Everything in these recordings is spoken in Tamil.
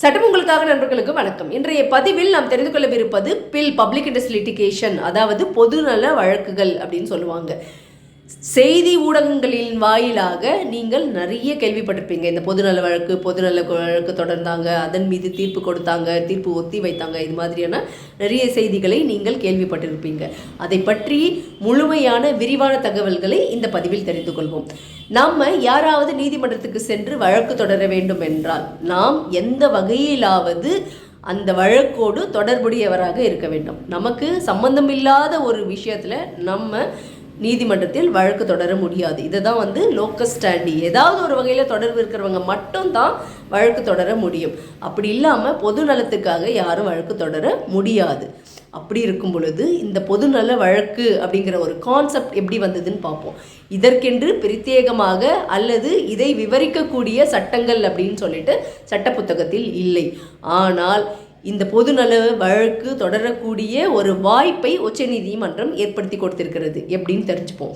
சட்டம் உங்களுக்காக நண்பர்களுக்கு வணக்கம். இன்றைய பதிவில் நாம் தெரிந்து கொள்ளவிருப்பது பில் பப்ளிக் இன்ட்ரெஸ்ட் லிட்டிகேஷன் அதாவது பொதுநல வழக்குகள் அப்படின்னு சொல்லுவாங்க. செய்தி ஊடகங்களின் வாயிலாக நீங்கள் நிறைய கேள்விப்பட்டிருப்பீங்க. இந்த பொதுநல வழக்கு பொதுநல வழக்கு தொடர்ந்தாங்க அதன் மீது தீர்ப்பு கொடுத்தாங்க தீர்ப்பு ஒத்தி வைத்தாங்க இது மாதிரியான நிறைய செய்திகளை நீங்கள் கேள்விப்பட்டிருப்பீங்க. அதை பற்றி முழுமையான விரிவான தகவல்களை இந்த பதிவில் தெரிந்து கொள்வோம். நாம் யாராவது நீதிமன்றத்துக்கு சென்று வழக்கு தொடர வேண்டும் என்றால் நாம் எந்த வகையிலாவது அந்த வழக்கோடு தொடர்புடையவராக இருக்க வேண்டும். நமக்கு சம்பந்தமில்லாத ஒரு விஷயத்தில் நம்ம நீதிமன்றத்தில் வழக்கு தொடர முடியாது. இதை தான் வந்து லோக்கஸ் ஸ்டாண்டி ஏதாவது ஒரு வகையில் தொடர்பு இருக்கிறவங்க மட்டும்தான் வழக்கு தொடர முடியும். அப்படி இல்லாமல் பொது நலத்துக்காக யாரும் வழக்கு தொடர முடியாது. அப்படி இருக்கும் பொழுது இந்த பொதுநல வழக்கு அப்படிங்கிற ஒரு கான்செப்ட் எப்படி வந்ததுன்னு பார்ப்போம். இதற்கென்று பிரத்யேகமாக அல்லது இதை விவரிக்கக்கூடிய சட்டங்கள் அப்படின்னு சொல்லிட்டு சட்ட புத்தகத்தில் இல்லை. ஆனால் இந்த பொதுநல வழக்கு தொடரக்கூடிய ஒரு வாய்ப்பை உச்சநீதிமன்றம் ஏற்படுத்தி கொடுத்திருக்கிறது. எப்படின்னு தெரிஞ்சுப்போம்.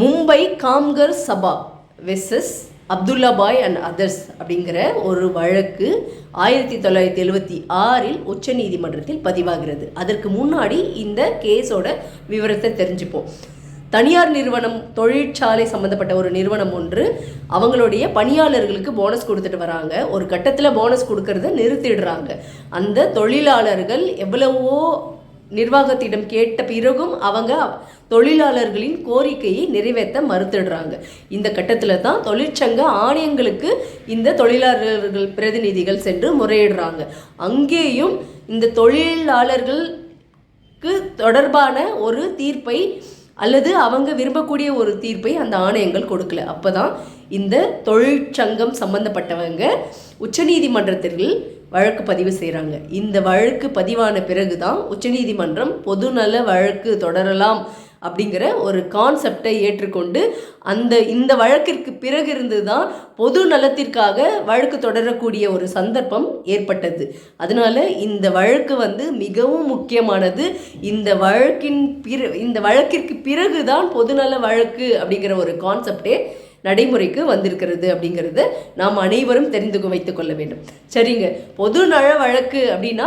Mumbai Kamgar Sabha versus Abdulla Bhai and others அப்படிங்கிற ஒரு வழக்கு ஆயிரத்தி தொள்ளாயிரத்தி எழுபத்தி ஆறில் உச்சநீதிமன்றத்தில் பதிவாகிறது. அதற்கு முன்னாடி இந்த கேஸோட விவரத்தை தெரிஞ்சுப்போம். தனியார் நிறுவனம் தொழிற்சாலை சம்மந்தப்பட்ட ஒரு நிறுவனம் ஒன்று அவங்களுடைய பணியாளர்களுக்கு போனஸ் கொடுத்துட்டு வராங்க. ஒரு கட்டத்தில் போனஸ் கொடுக்கறத நிறுத்திடுறாங்க. அந்த தொழிலாளர்கள் எவ்வளவோ நிர்வாகத்திடம் கேட்ட பிறகும் அவங்க தொழிலாளர்களின் கோரிக்கையை நிறைவேற்ற மறுத்துடுறாங்க. இந்த கட்டத்தில் தான் தொழிற்சங்க ஆணையங்களுக்கு இந்த தொழிலாளர்கள் பிரதிநிதிகள் சென்று முறையிடுறாங்க. அங்கேயும் இந்த தொழிலாளர்களுக்கு தொடர்பான ஒரு தீர்ப்பை அல்லது அவங்க விரும்பக்கூடிய ஒரு தீர்ப்பை அந்த ஆணையங்கள் கொடுக்கல. அப்போ தான் இந்த தொழிற்சங்கம் சம்பந்தப்பட்டவங்க உச்சநீதிமன்றத்தில் வழக்கு பதிவு செய்கிறாங்க இந்த வழக்கு பதிவான பிறகு தான் உச்சநீதிமன்றம் பொதுநல வழக்கு தொடரலாம் அப்படிங்கிற ஒரு கான்செப்டை ஏற்றுக்கொண்டு அந்த இந்த வழக்கிற்கு பிறகு இருந்து தான் பொது நலத்திற்காக வழக்கு தொடரக்கூடிய ஒரு சந்தர்ப்பம் ஏற்பட்டது. அதனால இந்த வழக்கு வந்து மிகவும் முக்கியமானது. இந்த வழக்கின் பிற இந்த வழக்கிற்கு பிறகு தான் பொதுநல வழக்கு அப்படிங்கிற ஒரு கான்செப்டே நடைமுறைக்கு வந்திருக்கிறது அப்படிங்கிறத நாம் அனைவரும் தெரிந்து வைத்துக் கொள்ள வேண்டும். சரிங்க. பொது நல வழக்கு அப்படின்னா